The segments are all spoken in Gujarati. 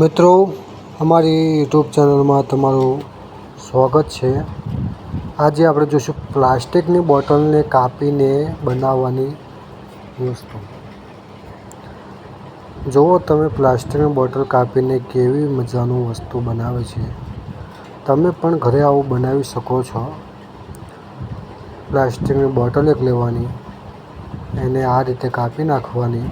મિત્રો, અમારી યુટ્યુબ ચેનલમાં તમારું સ્વાગત છે. આજે આપણે જોઈશું પ્લાસ્ટિકની બોટલને કાપીને બનાવવાની વસ્તુ. જુઓ તમે પ્લાસ્ટિકની બોટલ કાપીને કેવી મજાનું વસ્તુ બનાવે છે. તમે પણ ઘરે આવું બનાવી શકો છો. પ્લાસ્ટિકની બોટલ એક લેવાની, એને આ રીતે કાપી નાખવાની.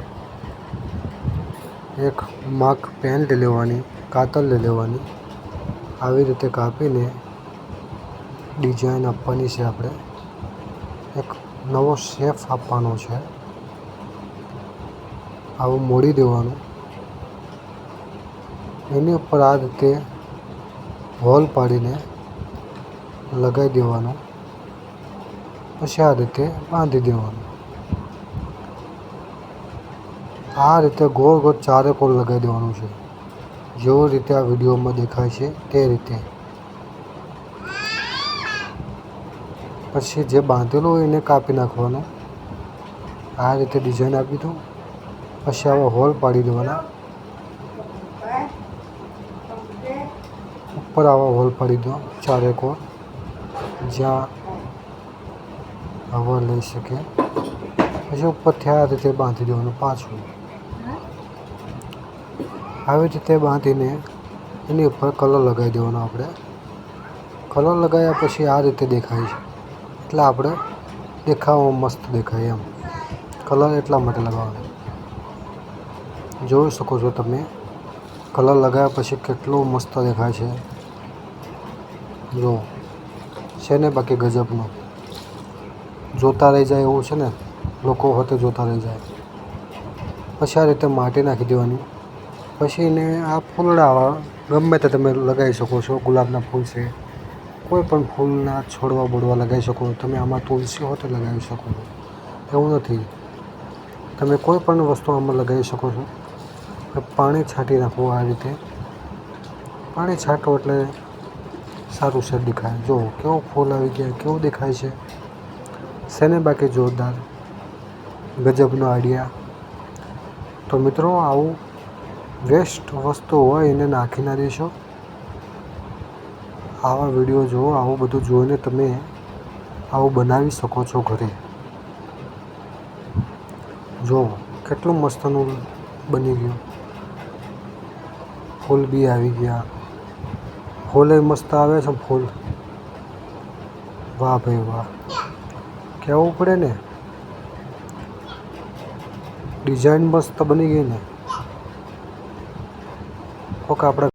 એક માક પેન લઈ લેવાની કાતર લઈ લેવાની. આવી રીતે કાપીને ડિઝાઇન આપવાની છે આપણે. એક નવો શેફ આપવાનો છે. આવું મોડી દેવાનું. એની ઉપર આ રીતે હોલ પાડીને લગાવી દેવાનું. પછી આ રીતે બાંધી દેવાનું. આ રીતે ગોળ ગોળ ચારે કોર લગાવી દેવાનું છે. જેવો રીતે આ વિડીયોમાં દેખાય છે તે રીતે. પછી જે બાંધેલું હોય એને કાપી નાખવાનું. આ રીતે ડિઝાઇન આપી દો પછી આવા હોલ પાડી દેવાના. ઉપર આવા હોલ પાડી દો, ચારે કોર જ્યાં હવા લઈ શકે. પછી ઉપરથી આ રીતે બાંધી દેવાનું પાછું. આવી રીતે બાંધીને એની ઉપર કલર લગાવી દેવાનો આપણે. કલર લગાવ્યા પછી આ રીતે દેખાય છે. એટલે આપણે દેખાવામાં મસ્ત દેખાય એમ. કલર એટલા માટે લગાવવાનો. જોઈ શકો છો તમે. કલર લગાવ્યા પછી કેટલો મસ્ત દેખાય છે. જો, છે ને બાકી ગજબનો. જોતા રહી જાય એવું છે ને? લોકો હોતે જોતા રહી જાય. પછી આ રીતે માટી નાખી દેવાની. પછી એને આ ફૂલડા ગમે તે તમે લગાવી શકો છો, ગુલાબના ફૂલ છે, કોઈ પણ ફૂલના છોડવા બોડવા લગાવી શકો તમે આમાં તુલસી હોતે લગાવી શકો એવું નથી. તમે કોઈ પણ વસ્તુ આમાં લગાવી શકો છો. પાણી છાંટી નાખવું આ રીતે. પાણી છાંટો એટલે સારું છે દેખાય. જો કેવો ફૂલ આવી ગયા, કેવું દેખાય છે. શેને બાકી જોરદાર? ગજબનો આઈડિયા તો મિત્રો, આવું વેસ્ટ વસ્તુ હોય એને નાખી ના દેશો. આવા વીડિયો જુઓ, આવું બધું જોઈને તમે આવું બનાવી શકો છો ઘરે. જો, કેટલું મસ્તનું બની ગયું. ફૂલ બી આવી ગયા. ફૂલે મસ્ત આવે છે ફૂલ. વાહ ભાઈ વાહ. કહેવું પડે ને? ડિઝાઇન મસ્ત બની ગઈ ને. કોક આપણે